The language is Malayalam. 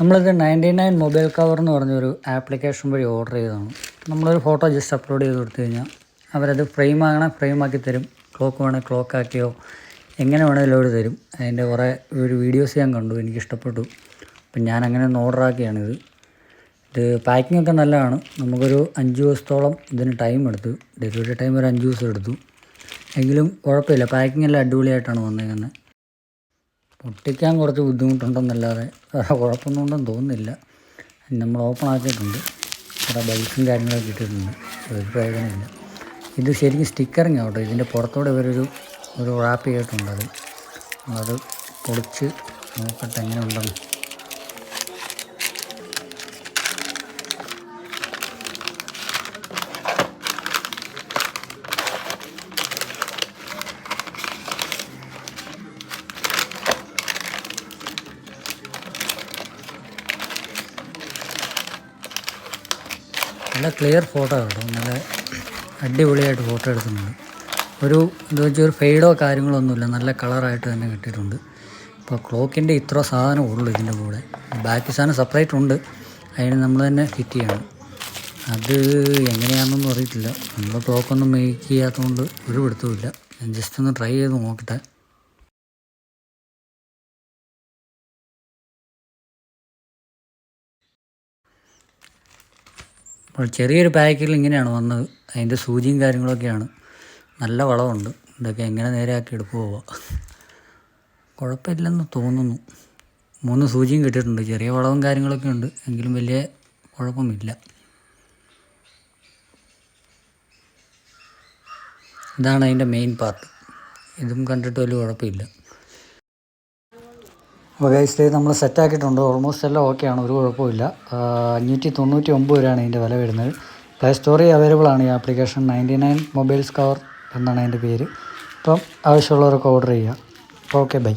നമ്മളിത് നയന്റി നയൻ മൊബൈൽ കവർ എന്ന് പറഞ്ഞൊരു ആപ്ലിക്കേഷൻ വഴി ഓർഡർ ചെയ്തതാണ്. നമ്മളൊരു ഫോട്ടോ ജസ്റ്റ് അപ്ലോഡ് ചെയ്ത് കൊടുത്തു കഴിഞ്ഞാൽ അവരത് ഫ്രെയിം ആകണേ ഫ്രെയിം ആക്കി തരും. ക്ലോക്ക് വേണേൽ ക്ലോക്ക് ആക്കിയോ എങ്ങനെ വേണേലും അവർ തരും. അതിന്റെ കുറേ ഒരു വീഡിയോസ് ഞാൻ കണ്ടു എനിക്ക് ഇഷ്ടപ്പെട്ടു അപ്പം ഞാൻ അങ്ങനെ ഒന്ന് ഓർഡർ ആക്കിയാണിത്. ഇത് പാക്കിംഗ് ഒക്കെ നല്ലതാണ്. നമുക്കൊരു അഞ്ച് ദിവസത്തോളം ഇതിന് ടൈം എടുത്തു. ഡെലിവറി ടൈം ഒരു അഞ്ച് ദിവസം എടുത്തു. എങ്കിലും കുഴപ്പമില്ല പാക്കിംഗ് എല്ലാം അടിപൊളിയായിട്ടാണ് വന്നേക്കുന്നത്. പൊട്ടിക്കാൻ കുറച്ച് ബുദ്ധിമുട്ടുണ്ടെന്നല്ലാതെ വേറെ കുഴപ്പമൊന്നും ഉണ്ടെന്ന് തോന്നുന്നില്ല. നമ്മൾ ഓപ്പൺ ആക്കിയിട്ടുണ്ട്. കുറേ ബൈക്കും കാര്യങ്ങളൊക്കെ ഇട്ടിട്ടുണ്ട് ഒരു പ്രയോജനമില്ല. ഇത് ശരിക്കും സ്റ്റിക്കറിങ് ആവട്ടെ ഇതിന്റെ പുറത്തോടെ ഇവരൊരു ഒരു റാപ്പ് ചെയ്തിട്ടുണ്ട് അത്. അത് പൊളിച്ച് നോക്കട്ടെ എങ്ങനെ ഉണ്ടെന്ന് നല്ല ക്ലിയർ ഫോട്ടോ കേട്ടോ. നല്ല അടിപൊളിയായിട്ട് ഫോട്ടോ എടുക്കുന്നുണ്ട് ഒരു എന്താ വെച്ചാൽ ഒരു ഫെയ്ഡോ കാര്യങ്ങളോ ഒന്നുമില്ല. നല്ല കളറായിട്ട് തന്നെ കിട്ടിയിട്ടുണ്ട്. ഇപ്പോൾ ക്ലോക്കിന്റെ ഇത്ര സാധനം ഉള്ളൂ ഇതിന്റെ കൂടെ. ബാക്കി സാധനം സെപ്പറേറ്റ് ഉണ്ട്. അതിന് നമ്മൾ തന്നെ ഫിറ്റ് ചെയ്യണം. അത് എങ്ങനെയാണെന്നൊന്നും അറിയത്തില്ല. നമ്മൾ ക്ലോക്കൊന്നും മേക്ക് ചെയ്യാത്തതുകൊണ്ട് ഒരു പിടുത്തവുമില്ല ഞാൻ ജസ്റ്റ് ഒന്ന് ട്രൈ ചെയ്ത് നോക്കട്ടെ. അപ്പോൾ ചെറിയൊരു പാക്കിൽ ഇങ്ങനെയാണ് വന്നത്. അതിന്റെ സൂചിയും കാര്യങ്ങളൊക്കെയാണ്. നല്ല വളമുണ്ട് ഇതൊക്കെ എങ്ങനെ നേരെയാക്കി എടുപ്പ് പോവാം. കുഴപ്പമില്ലെന്ന് തോന്നുന്നു. മൂന്ന് സൂചിയും കിട്ടിയിട്ടുണ്ട്. ചെറിയ വളവും കാര്യങ്ങളൊക്കെ ഉണ്ട്. എങ്കിലും വലിയ കുഴപ്പമില്ല ഇതാണ് അതിന്റെ മെയിൻ പാർട്ട്. ഇതും കണ്ടിട്ട് വലിയ കുഴപ്പമില്ല. അപ്പോൾ ഗൈസ് നമ്മൾ സെറ്റാക്കിയിട്ടുണ്ട് ഓൾമോസ്റ്റ് എല്ലാം ഓക്കെയാണ് ഒരു കുഴപ്പമില്ല അഞ്ഞൂറ്റി തൊണ്ണൂറ്റി ഒമ്പത് രൂപയാണ് ഇതിന്റെ വില വരുന്നത്. പ്ലേ സ്റ്റോറിൽ അവൈലബിൾ ആണ് ഈ application ninety nine mobiles cover എന്നാണ് അതിന്റെ പേര്. അപ്പം ആവശ്യമുള്ളവരൊക്കെ ഓർഡർ ചെയ്യുക. Okay bye